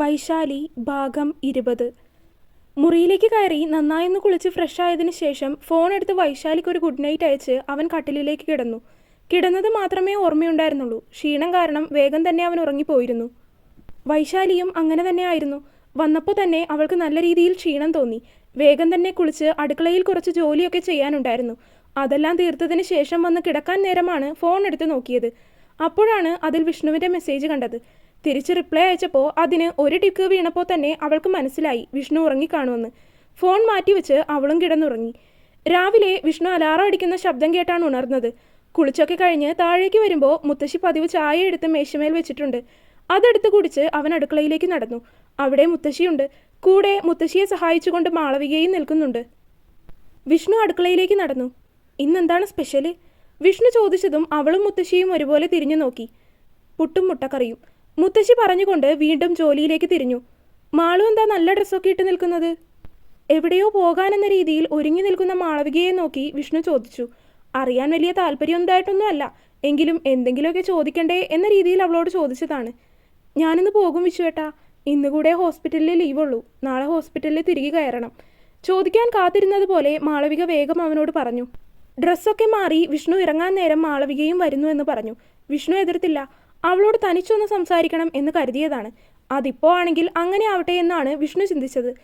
വൈശാലി ഭാഗം ഇരുപത്. മുറിയിലേക്ക് കയറി നന്നായൊന്ന് കുളിച്ച് ഫ്രഷ് ആയതിനു ശേഷം ഫോൺ എടുത്ത് വൈശാലിക്ക് ഒരു ഗുഡ് നൈറ്റ് അയച്ച് അവൻ കട്ടിലിലേക്ക് കിടന്നു. കിടന്നത് മാത്രമേ ഓർമ്മയുണ്ടായിരുന്നുള്ളൂ. ക്ഷീണം കാരണം വേഗം തന്നെ അവൻ ഉറങ്ങിപ്പോയിരുന്നു. വൈശാലിയും അങ്ങനെ തന്നെ ആയിരുന്നു. വന്നപ്പോൾ തന്നെ അവൾക്ക് നല്ല രീതിയിൽ ക്ഷീണം തോന്നി. വേഗം തന്നെ കുളിച്ച് അടുക്കളയിൽ കുറച്ച് ജോലിയൊക്കെ ചെയ്യാനുണ്ടായിരുന്നു. അതെല്ലാം തീർത്തതിന് ശേഷം വന്ന് കിടക്കാൻ നേരമാണ് ഫോൺ എടുത്ത് നോക്കിയത്. അപ്പോഴാണ് അതിൽ വിഷ്ണുവിന്റെ മെസ്സേജ് കണ്ടത്. തിരിച്ച് റിപ്ലൈ അയച്ചപ്പോൾ അതിന് ഒരു ടിക്ക് വീണപ്പോൾ തന്നെ അവൾക്ക് മനസ്സിലായി വിഷ്ണു ഉറങ്ങിക്കാണുമെന്ന്. ഫോൺ മാറ്റിവെച്ച് അവളും കിടന്നുറങ്ങി. രാവിലെ വിഷ്ണു അലാറം അടിക്കുന്ന ശബ്ദം കേട്ടാണ് ഉണർന്നത്. കുളിച്ചൊക്കെ കഴിഞ്ഞ് താഴേക്ക് വരുമ്പോൾ മുത്തശ്ശി പതിവ് ചായ എടുത്ത് മേശമേൽ വെച്ചിട്ടുണ്ട്. അതെടുത്ത് കുടിച്ച് അവൻ അടുക്കളയിലേക്ക് നടന്നു. അവിടെ മുത്തശ്ശിയുണ്ട്. കൂടെ മുത്തശ്ശിയെ സഹായിച്ചുകൊണ്ട് മാളവികയും നിൽക്കുന്നുണ്ട്. വിഷ്ണു അടുക്കളയിലേക്ക് നടന്നു. ഇന്നെന്താണ് സ്പെഷ്യൽ? വിഷ്ണു ചോദിച്ചതും അവളും മുത്തശ്ശിയും ഒരുപോലെ തിരിഞ്ഞു നോക്കി പുട്ടും മുട്ടക്കറിയും. മുത്തശ്ശി പറഞ്ഞുകൊണ്ട് വീണ്ടും ജോലിയിലേക്ക് തിരിഞ്ഞു. മാളു എന്താ നല്ല ഡ്രസ്സൊക്കെ ഇട്ട് നിൽക്കുന്നത്? എവിടെയോ പോകാനെന്ന രീതിയിൽ ഒരുങ്ങി നിൽക്കുന്ന മാളവികയെ നോക്കി വിഷ്ണു ചോദിച്ചു. അറിയാൻ വലിയ താല്പര്യം ഉണ്ടായിട്ടൊന്നും അല്ല. എങ്കിലും എന്തെങ്കിലുമൊക്കെ ചോദിക്കണ്ടേ എന്ന രീതിയിൽ അവളോട് ചോദിച്ചതാണ്. ഞാനിന്ന് പോകും വിശ്വേട്ടാ. ഇന്ന് കൂടെ ഹോസ്പിറ്റലിൽ ലീവുള്ളൂ. നാളെ ഹോസ്പിറ്റലിൽ തിരികെ കയറണം. ചോദിക്കാൻ കാത്തിരുന്നത് പോലെ മാളവിക വേഗം അവനോട് പറഞ്ഞു. ഡ്രസ്സൊക്കെ മാറി വിഷ്ണു ഇറങ്ങാൻ നേരം മാളവികയും വരുന്നു എന്ന് പറഞ്ഞു. വിഷ്ണു എതിർത്തില്ല. അവളോട് തനിച്ചൊന്ന് സംസാരിക്കണം എന്ന് കരുതിയതാണ്. അതിപ്പോ ആണെങ്കിൽ അങ്ങനെ ആവട്ടെ എന്നാണ് വിഷ്ണു ചിന്തിച്ചത്.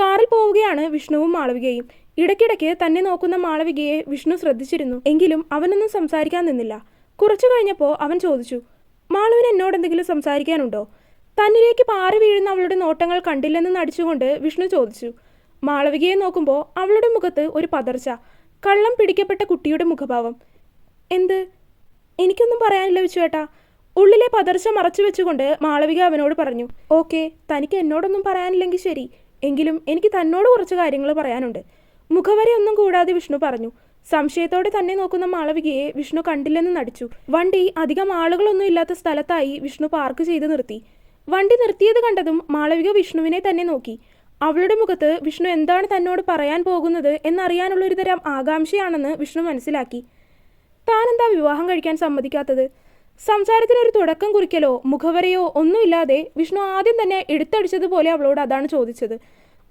കാറിൽ പോവുകയാണ് വിഷ്ണുവും മാളവികയും. ഇടയ്ക്കിടയ്ക്ക് തന്നെ നോക്കുന്ന മാളവികയെ വിഷ്ണു ശ്രദ്ധിച്ചിരുന്നു. എങ്കിലും അവനൊന്നും സംസാരിക്കാൻ നിന്നില്ല. കുറച്ചു കഴിഞ്ഞപ്പോൾ അവൻ ചോദിച്ചു മാളവിന് എന്നോട് എന്തെങ്കിലും സംസാരിക്കാനുണ്ടോ? തന്നിലേക്ക് പാറി വീഴുന്ന അവളുടെ നോട്ടങ്ങൾ കണ്ടില്ലെന്ന് നടിച്ചുകൊണ്ട് വിഷ്ണു ചോദിച്ചു. മാളവികയെ നോക്കുമ്പോൾ അവളുടെ മുഖത്ത് ഒരു പതർച്ച കള്ളം പിടിക്കപ്പെട്ട കുട്ടിയുടെ മുഖഭാവം. എന്ത്? എനിക്കൊന്നും പറയാനില്ല വിച്ചുവേട്ടാ ഉള്ളിലെ പതർച്ച മറച്ചു വെച്ചുകൊണ്ട് മാളവിക അവനോട് പറഞ്ഞു ഓക്കെ തനിക്ക് എന്നോടൊന്നും പറയാനില്ലെങ്കിൽ ശരി. എങ്കിലും എനിക്ക് തന്നോട് കുറച്ച് കാര്യങ്ങൾ പറയാനുണ്ട്. മുഖവരെയൊന്നും കൂടാതെ വിഷ്ണു പറഞ്ഞു സംശയത്തോടെ തന്നെ നോക്കുന്ന മാളവികയെ വിഷ്ണു കണ്ടില്ലെന്ന് നടിച്ചു. വണ്ടി അധികം ആളുകളൊന്നും ഇല്ലാത്ത സ്ഥലത്തായി വിഷ്ണു പാർക്ക് ചെയ്ത് നിർത്തി. വണ്ടി നിർത്തിയത് കണ്ടതും മാളവിക വിഷ്ണുവിനെ തന്നെ നോക്കി. അവളുടെ മുഖത്ത് വിഷ്ണു എന്താണ് തന്നോട് പറയാൻ പോകുന്നത് എന്നറിയാനുള്ള ഒരുതരം ആകാംക്ഷയാണെന്ന് വിഷ്ണു മനസ്സിലാക്കി. താനെന്താ വിവാഹം കഴിക്കാൻ സമ്മതിക്കാത്തത്? സംസാരത്തിനൊരു തുടക്കം കുറിക്കലോ മുഖവരയോ ഒന്നുമില്ലാതെ വിഷ്ണു ആദ്യം തന്നെ എടുത്തടിച്ചതുപോലെ അവളോട് അതാണ് ചോദിച്ചത്.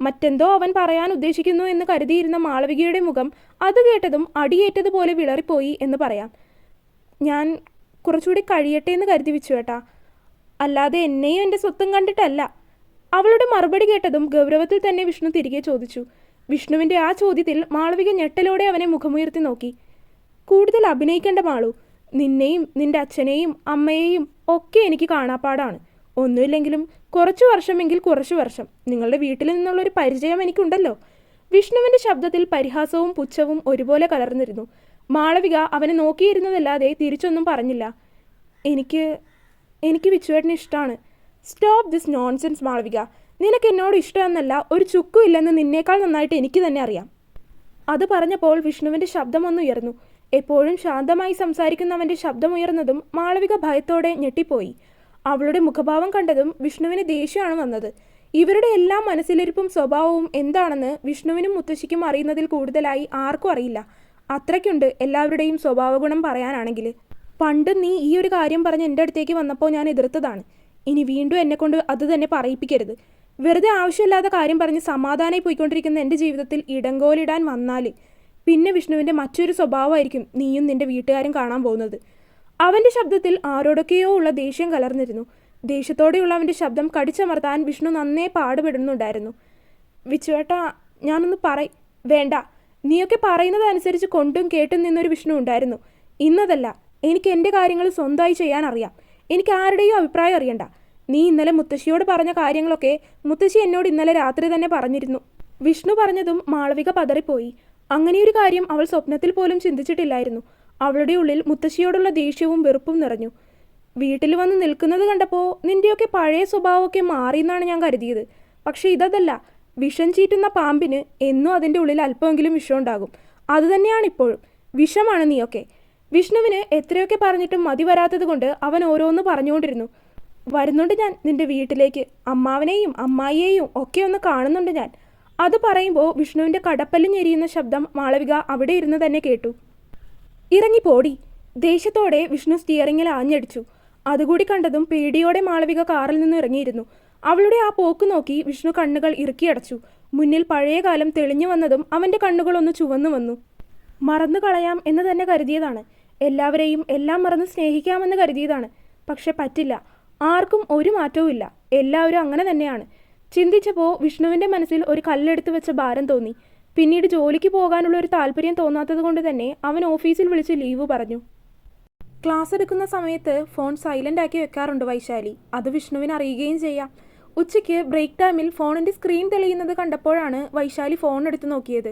മറ്റെന്തോ അവൻ പറയാൻ ഉദ്ദേശിക്കുന്നു എന്ന് കരുതിയിരുന്ന മാളവികയുടെ മുഖം അത് കേട്ടതും അടിയേറ്റതുപോലെ വിളറിപ്പോയി എന്ന് പറയാം. ഞാൻ കുറച്ചുകൂടി കഴിയട്ടെ എന്ന് കരുതി വെച്ചു കേട്ടാ അല്ലാതെ എന്നെയും എന്റെ സ്വത്തും കണ്ടിട്ടല്ല. അവളുടെ മറുപടി കേട്ടതും ഗൗരവത്തിൽ തന്നെ വിഷ്ണു തിരികെ ചോദിച്ചു. വിഷ്ണുവിന്റെ ആ ചോദ്യത്തിൽ മാളവിക ഞെട്ടലോടെ അവനെ മുഖമുയർത്തി നോക്കി. കൂടുതൽ അഭിനയിക്കേണ്ട മാളു നിന്നെയും നിന്റെ അച്ഛനെയും അമ്മയെയും ഒക്കെ എനിക്ക് കാണാപ്പാടാണ്. ഒന്നുമില്ലെങ്കിലും കുറച്ചു വർഷമെങ്കിൽ കുറച്ചു വർഷം. നിങ്ങളുടെ വീട്ടിൽ നിന്നുള്ള ഒരു പരിചയം എനിക്കുണ്ടല്ലോ. വിഷ്ണുവിന്റെ ശബ്ദത്തിൽ പരിഹാസവും പുച്ഛവും ഒരുപോലെ കലർന്നിരുന്നു. മാളവിക അവനെ നോക്കിയിരുന്നതല്ലാതെ തിരിച്ചൊന്നും പറഞ്ഞില്ല. എനിക്ക് എനിക്ക് വിച്ചുവേട്ടന് ഇഷ്ടമാണ് സ്റ്റോപ്പ് ദിസ് നോൺസെൻസ് മാളവിക. നിനക്ക് എന്നോട് ഇഷ്ടമെന്നല്ല ഒരു ചുക്കും ഇല്ലെന്ന് നിന്നേക്കാൾ നന്നായിട്ട് എനിക്ക് തന്നെ അറിയാം. അത് പറഞ്ഞപ്പോൾ വിഷ്ണുവിന്റെ ശബ്ദമൊന്നുയർന്നു എപ്പോഴും ശാന്തമായി സംസാരിക്കുന്നവന്റെ ശബ്ദമുയർന്നതും മാളവിക ഭയത്തോടെ ഞെട്ടിപ്പോയി. അവളുടെ മുഖഭാവം കണ്ടതും വിഷ്ണുവിന് ദേഷ്യമാണ് വന്നത്. ഇവരുടെ എല്ലാ മനസ്സിലിരിപ്പും സ്വഭാവവും എന്താണെന്ന് വിഷ്ണുവിനും മുത്തശ്ശിക്കും അറിയുന്നതിൽ കൂടുതലായി ആർക്കും അറിയില്ല. അത്രയ്ക്കുണ്ട് എല്ലാവരുടെയും സ്വഭാവഗുണം പറയാനാണെങ്കിൽ. പണ്ട് നീ ഈ ഒരു കാര്യം പറഞ്ഞ് എന്റെ അടുത്തേക്ക് വന്നപ്പോൾ ഞാൻ എതിർത്തതാണ്. ഇനി വീണ്ടും എന്നെക്കൊണ്ട് അത് തന്നെ പറയിപ്പിക്കരുത്. വെറുതെ ആവശ്യമില്ലാത്ത കാര്യം പറഞ്ഞ് സമാധാനമായി പോയിക്കൊണ്ടിരിക്കുന്ന എന്റെ ജീവിതത്തിൽ ഇടങ്കോലിടാൻ വന്നാൽ പിന്നെ വിഷ്ണുവിന്റെ മറ്റൊരു സ്വഭാവമായിരിക്കും നീയും നിന്റെ വീട്ടുകാരും കാണാൻ പോകുന്നത്. അവന്റെ ശബ്ദത്തിൽ ആരോടൊക്കെയോ ഉള്ള ദേഷ്യം കലർന്നിരുന്നു. ദേഷ്യത്തോടെയുള്ള അവന്റെ ശബ്ദം കടിച്ചമർത്താൻ വിഷ്ണു നന്നേ പാടുപെടുന്നുണ്ടായിരുന്നു. വിച്ചുവേട്ട ഞാനൊന്ന് പറ വേണ്ട. നീയൊക്കെ പറയുന്നതനുസരിച്ച് കൊണ്ടും കേട്ടും നിന്നൊരു വിഷ്ണു ഉണ്ടായിരുന്നു. ഇന്നതല്ല എനിക്ക് എന്റെ കാര്യങ്ങൾ സ്വന്തമായി ചെയ്യാൻ അറിയാം എനിക്ക് ആരുടെയും അഭിപ്രായം അറിയണ്ട. നീ ഇന്നലെ മുത്തശ്ശിയോട് പറഞ്ഞ കാര്യങ്ങളൊക്കെ മുത്തശ്ശി എന്നോട് ഇന്നലെ രാത്രി തന്നെ പറഞ്ഞിരുന്നു. വിഷ്ണു പറഞ്ഞതും മാളവിക പതറിപ്പോയി. അങ്ങനെയൊരു കാര്യം അവൾ സ്വപ്നത്തിൽ പോലും ചിന്തിച്ചിട്ടില്ലായിരുന്നു. അവളുടെ ഉള്ളിൽ മുത്തശ്ശിയോടുള്ള ദേഷ്യവും വെറുപ്പും നിറഞ്ഞു. വീട്ടിൽ വന്ന് നിൽക്കുന്നത് കണ്ടപ്പോൾ നിന്റെയൊക്കെ പഴയ സ്വഭാവമൊക്കെ മാറിയെന്നാണ് ഞാൻ കരുതിയത്. പക്ഷേ ഇതല്ല വിഷം ചീറ്റുന്ന പാമ്പിന് എന്നും അതിന്റെ ഉള്ളിൽ അല്പമെങ്കിലും വിഷം ഉണ്ടാകും. അതുതന്നെയാണ് ഇപ്പോഴും. വിഷമാണ് നീയൊക്കെ. വിഷ്ണുവിന് എത്രയൊക്കെ പറഞ്ഞിട്ടും മതി വരാത്തത് കൊണ്ട് അവൻ ഓരോന്ന് പറഞ്ഞുകൊണ്ടിരുന്നു. വരുന്നുണ്ട് ഞാൻ നിന്റെ വീട്ടിലേക്ക്. അമ്മാവനെയും അമ്മായിയെയും ഒക്കെ ഒന്ന് കാണുന്നുണ്ട് ഞാൻ. അത് പറയുമ്പോൾ വിഷ്ണുവിന്റെ കടപ്പല്ല് ഞെരിയുന്ന ശബ്ദം മാളവിക അവിടെ ഇരുന്ന് തന്നെ കേട്ടു. ഇറങ്ങി പോടി ദേഷ്യത്തോടെ വിഷ്ണു സ്റ്റിയറിങ്ങിൽ ആഞ്ഞടിച്ചു. അതുകൂടി കണ്ടതും പേടിയോടെ മാളവിക കാറിൽ നിന്ന് ഇറങ്ങിയിരുന്നു. അവളുടെ ആ പോക്ക് നോക്കി വിഷ്ണു കണ്ണുകൾ ഇറുക്കിയടച്ചു മുന്നിൽ പഴയ കാലം തെളിഞ്ഞു വന്നതും അവന്റെ കണ്ണുകളൊന്ന് ചുവന്നു വന്നു. മറന്നു കളയാം എന്ന് തന്നെ കരുതിയതാണ്. എല്ലാവരെയും എല്ലാം മറന്ന് സ്നേഹിക്കാമെന്ന് കരുതിയതാണ്. പക്ഷെ പറ്റില്ല. ആർക്കും ഒരു മാറ്റവും എല്ലാവരും അങ്ങനെ തന്നെയാണ്. ചിന്തിച്ചപ്പോൾ വിഷ്ണുവിന്റെ മനസ്സിൽ ഒരു കല്ലെടുത്ത് വെച്ച ഭാരം തോന്നി. പിന്നീട് ജോലിക്ക് പോകാനുള്ള ഒരു താല്പര്യം തോന്നാത്തത് കൊണ്ട് തന്നെ അവൻ ഓഫീസിൽ വിളിച്ച് ലീവ് പറഞ്ഞു. ക്ലാസ് എടുക്കുന്ന സമയത്ത് ഫോൺ സൈലന്റ് ആക്കി വെക്കാറുണ്ട് വൈശാലി. അത് വിഷ്ണുവിന് അറിയുകയും ചെയ്യാം. ഉച്ചയ്ക്ക് ബ്രേക്ക് ടൈമിൽ ഫോണിന്റെ സ്ക്രീൻ തെളിയുന്നത് കണ്ടപ്പോഴാണ് വൈശാലി ഫോൺ എടുത്ത് നോക്കിയത്.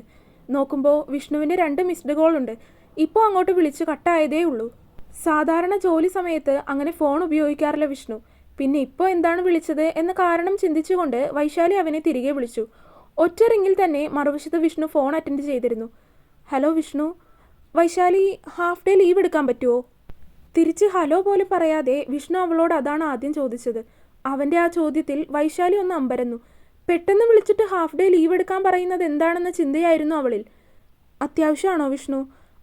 നോക്കുമ്പോൾ വിഷ്ണുവിന്റെ രണ്ട് മിസ്ഡ് കോൾ ഉണ്ട്. ഇപ്പോൾ അങ്ങോട്ട് വിളിച്ച് കട്ടായതേ ഉള്ളൂ സാധാരണ ജോലി സമയത്ത് അങ്ങനെ ഫോൺ ഉപയോഗിക്കാറില്ല വിഷ്ണു. പിന്നെ ഇപ്പോൾ എന്താണ് വിളിച്ചത് എന്ന കാരണം ചിന്തിച്ചുകൊണ്ട് വൈശാലി അവനെ തിരികെ വിളിച്ചു. ഒറ്റ റിങ്ങിൽ തന്നെ മറുവശത്ത് വിഷ്ണു ഫോൺ അറ്റൻഡ് ചെയ്തിരുന്നു. Hello Vishnu Vaishali half day leave എടുക്കാൻ പറ്റുമോ തിരിച്ച് ഹലോ പോലെ പറയാതെ വിഷ്ണു അവളോട് അതാണ് ആദ്യം ചോദിച്ചത്. അവന്റെ ആ ചോദ്യത്തിൽ വൈശാലി ഒന്ന് അമ്പരന്നു. പെട്ടെന്ന് വിളിച്ചിട്ട് ഹാഫ് ഡേ ലീവ് എടുക്കാൻ പറയുന്നത് എന്താണെന്ന ചിന്തയായിരുന്നു അവളിൽ. അത്യാവശ്യമാണോ വിഷ്ണു?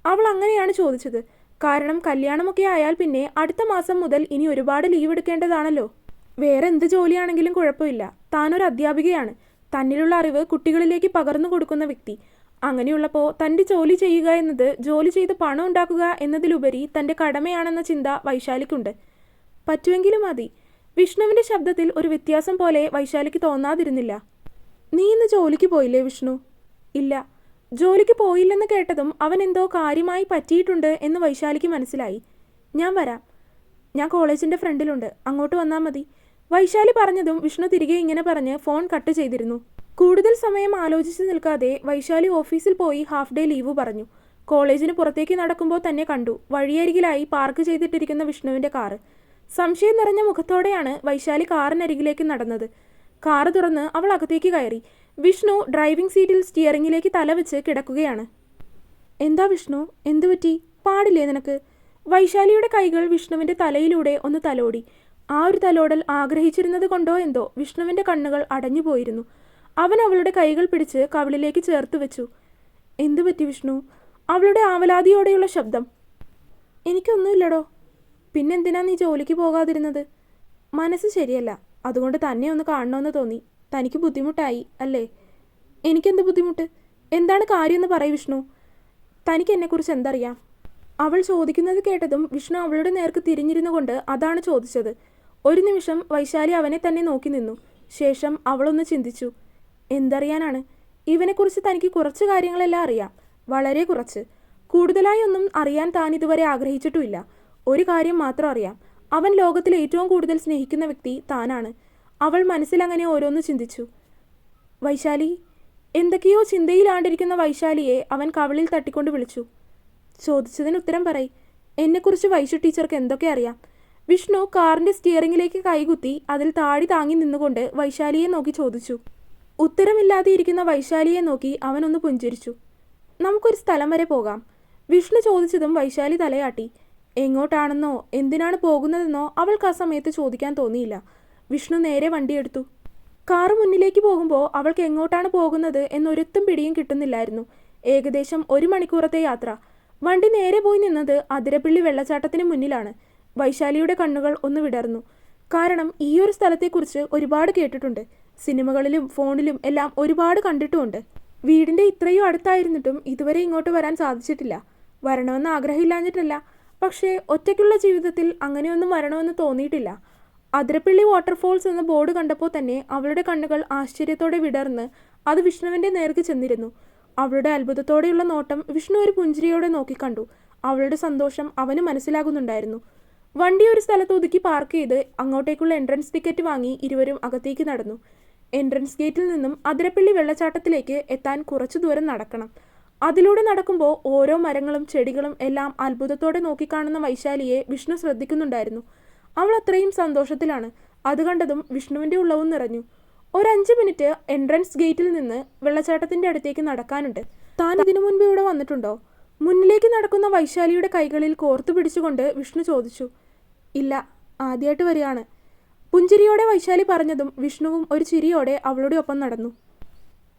അവൾ അങ്ങനെയാണ് ചോദിച്ചത്. കാരണം കല്യാണമൊക്കെ ആയാൽ പിന്നെ അടുത്ത മാസം മുതൽ ഇനി ഒരുപാട് ലീവ് എടുക്കേണ്ടതാണല്ലോ. വേറെ എന്ത് ജോലിയാണെങ്കിലും കുഴപ്പമില്ല. താനൊരു അധ്യാപികയാണ്. തന്നിലുള്ള അറിവ് കുട്ടികളിലേക്ക് പകർന്നു കൊടുക്കുന്ന വ്യക്തി. അങ്ങനെയുള്ളപ്പോൾ തന്റെ ജോലി ചെയ്യുക എന്നത് ജോലി ചെയ്ത് പണം ഉണ്ടാക്കുക എന്നതിലുപരി തന്റെ കടമയാണെന്ന ചിന്ത വൈശാലിക്കുണ്ട്. പറ്റുമെങ്കിലും മതി. വിഷ്ണുവിന്റെ ശബ്ദത്തിൽ ഒരു വ്യത്യാസം പോലെ വൈശാലിക്ക് തോന്നാതിരുന്നില്ല. നീ ഇന്ന് ജോലിക്ക് പോയില്ലേ വിഷ്ണു? ഇല്ല. ജോലിക്ക് പോയില്ലെന്ന് കേട്ടതും അവൻ എന്തോ കാര്യമായി പറ്റിയിട്ടുണ്ട് എന്ന് വൈശാലിക്ക് മനസ്സിലായി. ഞാൻ വരാം. ഞാൻ കോളേജിന്റെ ഫ്രണ്ടിലുണ്ട്. അങ്ങോട്ട് വന്നാൽ മതി. വൈശാലി പറഞ്ഞതും വിഷ്ണു തിരികെ ഇങ്ങനെ പറഞ്ഞ് ഫോൺ കട്ട് ചെയ്തിരുന്നു. കൂടുതൽ സമയം ആലോചിച്ച് നിൽക്കാതെ വൈശാലി ഓഫീസിൽ പോയി ഹാഫ് ഡേ ലീവ് പറഞ്ഞു. കോളേജിന് പുറത്തേക്ക് നടക്കുമ്പോൾ തന്നെ കണ്ടു. വഴിയരികിലായി പാർക്ക് ചെയ്തിട്ടിരിക്കുന്ന വിഷ്ണുവിന്റെ കാറ്. സംശയം നിറഞ്ഞ മുഖത്തോടെയാണ് വൈശാലി കാറിനരികിലേക്ക് നടന്നത്. കാറ് തുറന്ന് അവൾ അകത്തേക്ക് കയറി. വിഷ്ണു ഡ്രൈവിംഗ് സീറ്റിൽ സ്റ്റിയറിംഗിലേക്ക് തലവെച്ച് കിടക്കുകയാണ്. എന്താ വിഷ്ണു? എന്തുപറ്റി പാടില്ലേ നിനക്ക്? വൈശാലിയുടെ കൈകൾ വിഷ്ണുവിന്റെ തലയിലൂടെ ഒന്ന് തലോടി. ആ ഒരു തലോടൽ ആഗ്രഹിച്ചിരുന്നത് കൊണ്ടോ എന്തോ വിഷ്ണുവിന്റെ കണ്ണുകൾ അടഞ്ഞുപോയിരുന്നു അവൻ അവളുടെ കൈകൾ പിടിച്ച് കവിളിലേക്ക് ചേർത്ത് വെച്ചു. എന്തുപറ്റി വിഷ്ണു? അവളുടെ ആവലാതിയോടെയുള്ള ശബ്ദം. എനിക്കൊന്നുമില്ലടോ പിന്നെന്തിനാ നീ ജോലിക്ക് പോകാതിരുന്നത്? മനസ്സ് ശരിയല്ല. അതുകൊണ്ട് തന്നെ ഒന്ന് കാണണമെന്ന് തോന്നി. തനിക്ക് ബുദ്ധിമുട്ടായി അല്ലേ? എനിക്കെന്ത് ബുദ്ധിമുട്ട്? എന്താണ് കാര്യമെന്ന് പറയ് വിഷ്ണു. തനിക്ക് എന്നെക്കുറിച്ച് എന്തറിയാം? അവൾ ചോദിക്കുന്നത് കേട്ടതും വിഷ്ണു അവളുടെ നേർക്ക് തിരിഞ്ഞിരുന്നു കൊണ്ട് അതാണ് ചോദിച്ചത്. ഒരു നിമിഷം വൈശാലി അവനെ തന്നെ നോക്കി നിന്നു. ശേഷം അവളൊന്ന് ചിന്തിച്ചു. എന്തറിയാനാണ്? ഇവനെക്കുറിച്ച് തനിക്ക് കുറച്ച് കാര്യങ്ങളെല്ലാം അറിയാം. വളരെ കുറച്ച്. കൂടുതലായി ഒന്നും അറിയാൻ താൻ ഇതുവരെ ആഗ്രഹിച്ചിട്ടുമില്ല. ഒരു കാര്യം മാത്രം അറിയാം. അവൻ ലോകത്തിൽ ഏറ്റവും കൂടുതൽ സ്നേഹിക്കുന്ന വ്യക്തി താനാണ്. അവൾ മനസ്സിലങ്ങനെ ഓരോന്ന് ചിന്തിച്ചു. വൈശാലി എന്തൊക്കെയോ ചിന്തയിലാണ്ടിരിക്കുന്ന വൈശാലിയെ അവൻ കവളിൽ തട്ടിക്കൊണ്ട് വിളിച്ചു. ചോദിച്ചതിന് ഉത്തരം പറയ്. എന്നെക്കുറിച്ച് വൈശു ടീച്ചർക്ക് എന്തൊക്കെ അറിയാം? വിഷ്ണു കാറിന്റെ സ്റ്റിയറിംഗിലേക്ക് കൈകുത്തി അതിൽ താടി താങ്ങി നിന്നുകൊണ്ട് വൈശാലിയെ നോക്കി ചോദിച്ചു. ഉത്തരമില്ലാതെ ഇരിക്കുന്ന വൈശാലിയെ നോക്കി അവനൊന്ന് പുഞ്ചിരിച്ചു. നമുക്കൊരു സ്ഥലം വരെ പോകാം. വിഷ്ണു ചോദിച്ചതും വൈശാലി തലയാട്ടി. എങ്ങോട്ടാണെന്നോ എന്തിനാണ് പോകുന്നതെന്നോ അവൾക്ക് ആ സമയത്ത് ചോദിക്കാൻ തോന്നിയില്ല. വിഷ്ണു നേരെ വണ്ടിയെടുത്തു. കാറ് മുന്നിലേക്ക് പോകുമ്പോൾ അവൾക്ക് എങ്ങോട്ടാണ് പോകുന്നത് എന്നൊരുത്തും പിടിയും കിട്ടുന്നില്ലായിരുന്നു. ഏകദേശം ഒരു മണിക്കൂറത്തെ യാത്ര. വണ്ടി നേരെ പോയി നിന്നത് അതിരപ്പിള്ളി വെള്ളച്ചാട്ടത്തിന് മുന്നിലാണ്. വൈശാലിയുടെ കണ്ണുകൾ ഒന്ന് വിടർന്നു. കാരണം ഈ ഒരു സ്ഥലത്തെക്കുറിച്ച് ഒരുപാട് കേട്ടിട്ടുണ്ട്. സിനിമകളിലും ഫോണിലും എല്ലാം ഒരുപാട് കണ്ടിട്ടുമുണ്ട്. വീടിന്റെ ഇത്രയും അടുത്തായിരുന്നിട്ടും ഇതുവരെ ഇങ്ങോട്ട് വരാൻ സാധിച്ചിട്ടില്ല. വരണമെന്ന് ആഗ്രഹമില്ലാഞ്ഞിട്ടല്ല. പക്ഷേ ഒറ്റയ്ക്കുള്ള ജീവിതത്തിൽ അങ്ങനെയൊന്നും വരണമെന്ന് തോന്നിയിട്ടില്ല. അതിരപ്പള്ളി വാട്ടർഫോൾസ് എന്ന ബോർഡ് കണ്ടപ്പോൾ തന്നെ അവളുടെ കണ്ണുകൾ ആശ്ചര്യത്തോടെ വിടർന്ന് അത് വിഷ്ണുവിന്റെ നേർക്ക് ചെന്നിരുന്നു. അവളുടെ അത്ഭുതത്തോടെയുള്ള നോട്ടം വിഷ്ണു ഒരു പുഞ്ചിരിയോടെ നോക്കിക്കണ്ടു അവളുടെ സന്തോഷം അവന് മനസ്സിലാകുന്നുണ്ടായിരുന്നു. വണ്ടി ഒരു സ്ഥലത്ത് ഒതുക്കി പാർക്ക് ചെയ്ത് അങ്ങോട്ടേക്കുള്ള എൻട്രൻസ് ടിക്കറ്റ് വാങ്ങി ഇരുവരും അകത്തേക്ക് നടന്നു. എൻട്രൻസ് ഗേറ്റിൽ നിന്നും അതിരപ്പള്ളി വെള്ളച്ചാട്ടത്തിലേക്ക് എത്താൻ കുറച്ചു ദൂരം നടക്കണം. അതിലൂടെ നടക്കുമ്പോൾ ഓരോ മരങ്ങളും ചെടികളും എല്ലാം അത്ഭുതത്തോടെ നോക്കിക്കാണുന്ന വൈശാലിയെ വിഷ്ണു ശ്രദ്ധിക്കുന്നുണ്ടായിരുന്നു. അവൾ അത്രയും സന്തോഷത്തിലാണ്. അത് കണ്ടതും വിഷ്ണുവിന്റെ ഉള്ളവും നിറഞ്ഞു. ഒരു അഞ്ച് മിനിറ്റ് എൻട്രൻസ് ഗേറ്റിൽ നിന്ന് വെള്ളച്ചാട്ടത്തിന്റെ അടുത്തേക്ക് നടക്കാനുണ്ട്. താൻ ഇതിനു മുൻപ് ഇവിടെ വന്നിട്ടുണ്ടോ? മുന്നിലേക്ക് നടക്കുന്ന വൈശാലിയുടെ കൈകളിൽ കോർത്തു പിടിച്ചുകൊണ്ട് വിഷ്ണു ചോദിച്ചു. ഇല്ല ആദ്യമായിട്ട് വരികയാണ്. പുഞ്ചിരിയോടെ വൈശാലി പറഞ്ഞതും വിഷ്ണുവും ഒരു ചിരിയോടെ അവളുടെ ഒപ്പം നടന്നു.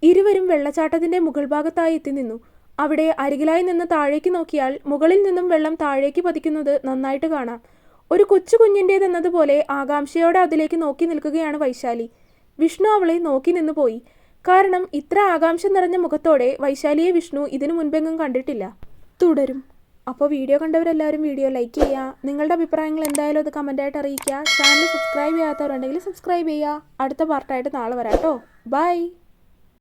ഇരുവരും വെള്ളച്ചാട്ടത്തിന്റെ മുകൾ ഭാഗത്തായി എത്തി നിന്നു. അവിടെ അരികിലായി നിന്ന് താഴേക്ക് നോക്കിയാൽ മുകളിൽ നിന്നും വെള്ളം താഴേക്ക് പതിക്കുന്നത് നന്നായിട്ട് കാണാം. ഒരു കൊച്ചു കുഞ്ഞിന്റേതെന്നതുപോലെ ആകാംക്ഷയോടെ അതിലേക്ക് നോക്കി നിൽക്കുകയാണ് വൈശാലി. വിഷ്ണു അവളെ നോക്കി നിന്ന് പോയി. കാരണം ഇത്ര ആകാംക്ഷ നിറഞ്ഞ മുഖത്തോടെ വൈശാലിയെ വിഷ്ണു ഇതിനു മുൻപെങ്ങും കണ്ടിട്ടില്ല. തുടരും. അപ്പോൾ വീഡിയോ കണ്ടവരെല്ലാവരും വീഡിയോ ലൈക്ക് ചെയ്യുക. നിങ്ങളുടെ അഭിപ്രായങ്ങൾ എന്തായാലും അത് കമന്റായിട്ട് അറിയിക്കുക. ചാനൽ സബ്സ്ക്രൈബ് ചെയ്യാത്തവരുണ്ടെങ്കിൽ സബ്സ്ക്രൈബ് ചെയ്യുക. അടുത്ത പാർട്ടായിട്ട് നാളെ വരാം കേട്ടോ. ബൈ.